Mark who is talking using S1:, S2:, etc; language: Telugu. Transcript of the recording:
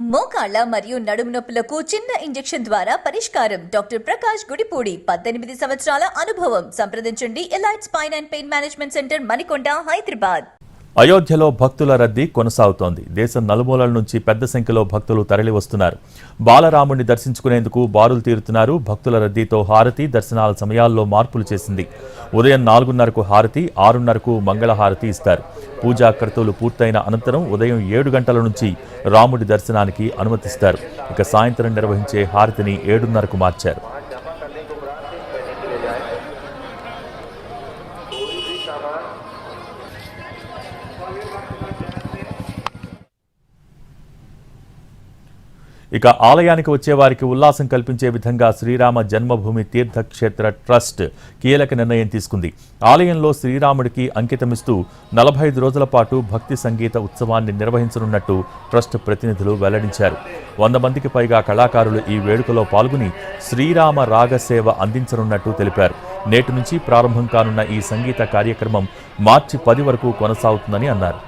S1: మోకాళ్ళ మరియు నడుము నొప్పులకు చిన్న ఇంజెక్షన్ ద్వారా పరిష్కారం. డాక్టర్ ప్రకాష్ గుడిపూడి పద్దెనిమిది సంవత్సరాల అనుభవం. సంప్రదించండి. Elite spine and pain management center Manikonda Hyderabad.
S2: అయోధ్యలో భక్తుల రద్దీ కొనసాగుతోంది. దేశం నలుమూలల నుంచి పెద్ద సంఖ్యలో భక్తులు తరలివస్తున్నారు. బాలరాముడిని దర్శించుకునేందుకు బారులు తీరుతున్నారు. భక్తుల రద్దీతో హారతి దర్శనాల సమయాల్లో మార్పులు చేసింది. ఉదయం నాలుగున్నరకు హారతి ఆరున్నరకు మంగళహారతి ఇస్తారు. పూజా క్రతువులు పూర్తయిన అనంతరం ఉదయం ఏడు గంటల నుంచి రాముడి దర్శనానికి అనుమతిస్తారు. ఇక సాయంత్రం నిర్వహించే హారతిని ఏడున్నరకు మార్చారు. ఇక ఆలయానికి వచ్చే వారికి ఉల్లాసం కల్పించే విధంగా శ్రీరామ జన్మభూమి తీర్థక్షేత్ర ట్రస్ట్ కీలక నిర్ణయం తీసుకుంది. ఆలయంలో శ్రీరాముడికి అంకితమిస్తూ నలభై ఐదు రోజుల పాటు భక్తి సంగీత ఉత్సవాన్ని నిర్వహించనున్నట్టు ట్రస్ట్ ప్రతినిధులు వెల్లడించారు. వంద మందికి పైగా కళాకారులు ఈ వేడుకలో పాల్గొని శ్రీరామ రాగసేవ అందించనున్నట్టు తెలిపారు. నేటి నుంచి ప్రారంభం కానున్న ఈ సంగీత కార్యక్రమం మార్చి పది వరకు కొనసాగుతుందని అన్నారు.